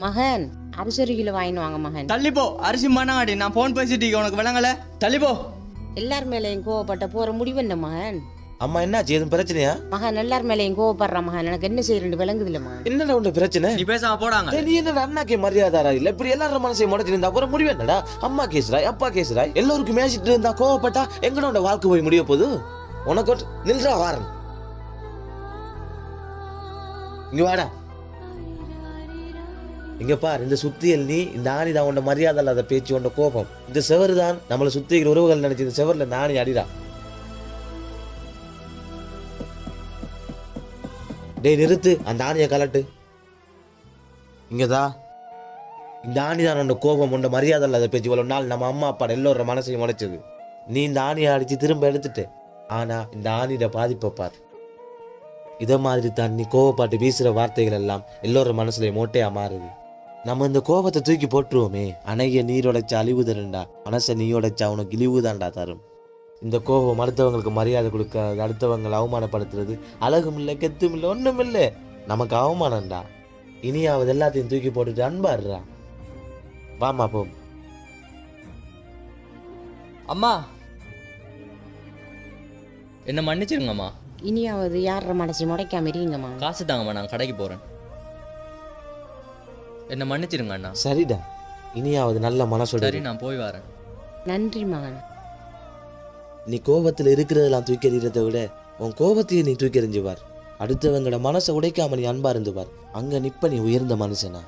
மகன் அரிசி ஒரு கிலோ வாங்கிட்டு வாங்க மகன். தள்ளிப்போ அரிசி மண்ணாடி நான் ஃபோன் பேசிட்டு இருக்கேன், உனக்கு விளங்கல. தள்ளிப்போ எல்லார் மேலேயும் கோவப்பட்ட போற முடிவு என்ன மகன்? அம்மா என்னாச்சு? எதுவும் பிரச்சனையா? மகன் எல்லார் மேலேயும் கோவப்படுற மகன். எனக்கு என்ன செய்யறது விளங்குது இல்ல மகன். என்னடா உண்டு பிரச்சனை? நீ பேசாம போடாங்க. டேய், நீ என்னடா அண்ணாக்கே மரியாதாரா இல்ல? இப்படி எல்லாரும் மனசையும் முடச்சு இருந்தா அப்புறம் முடிவு என்னடா? அம்மா கேசுறாய் அப்பா கேசுறாய் எல்லோருக்கும் மேய்ச்சிட்டு இருந்தா கோவப்பட்டா எங்கட உண்ட வாழ்க்கை போய் முடிய போகுது? உனக்கு ஒரு- நில்றா வாரன். இங்க வாடா. இங்க பார் இந்த சுத்தி நீ இந்த ஆணி தான் உண்ட மரியாதை இல்லாத பேச்சு உண்ட கோபம். இந்த செவரு தான் நம்மளை சுத்தி உறவுகள் நினைச்சு இந்த செவர்ல இந்த ஆணி அடிடா. டேய் நிறுத்து. அந்த ஆணியை கலட்டு. இங்கதா. இந்த ஆணி தான் உண்ட கோபம் உண்ட மரியாதை இல்லாத பேச்சு. இவ்வளவு நாள் நம்ம அம்மா அப்பா எல்லோர மனசையும் உடைச்சது. நீ இந்த ஆணியை அடிச்சு திரும்ப எடுத்துட்ட. ஆனா இந்த ஆணியோட பாதிப்பை பார். இதை மாதிரி தான் நீ கோவப்பாட்டு வீசுகிற வார்த்தைகள் எல்லாம் எல்லோரும் மனசுலையும் மோட்டையாக மாறுது. நம்ம இந்த கோபத்தை தூக்கி போட்டுருவோமே. அணைய நீர் உடைச்சா அழிவு தருண்டா மனசை நீ உடைச்சா உனக்கு இழிவு தான்டா தரும். இந்த கோபம் அடுத்தவங்களுக்கு மரியாதை கொடுக்காது அடுத்தவங்களை அவமானப்படுத்துறது. அழகும் இல்லை கெத்தும் இல்லை ஒன்றும் இல்லை. நமக்கு அவமானம்டா. இனியாவது எல்லாத்தையும் தூக்கி போட்டுட்டு அன்பாடுறா வாமா போ. அம்மா. என்ன மன்னிச்சிருங்கம்மா. இனியாவது யார மனசை முடைக்காம இருங்க மகன் காசு தாங்கம்மா நான் கடைக்கு போறேன். என்ன மன்னிச்சிருங்க அண்ணா. சரிடா. இனியாவது நல்ல மனசோட சரி. நான் போய் வரேன். நன்றி மகன். நீ கோபத்தில் இருக்கிறதெல்லாம் தூக்கி எறிகிறத விட உன் கோபத்தையே நீ தூக்கி எறிஞ்சு பார் அடுத்தவங்களோட மனசை உடைக்காம நீ அன்பா இருந்து பார் அங்க நிப்ப நீ உயர்ந்த மனுஷனா.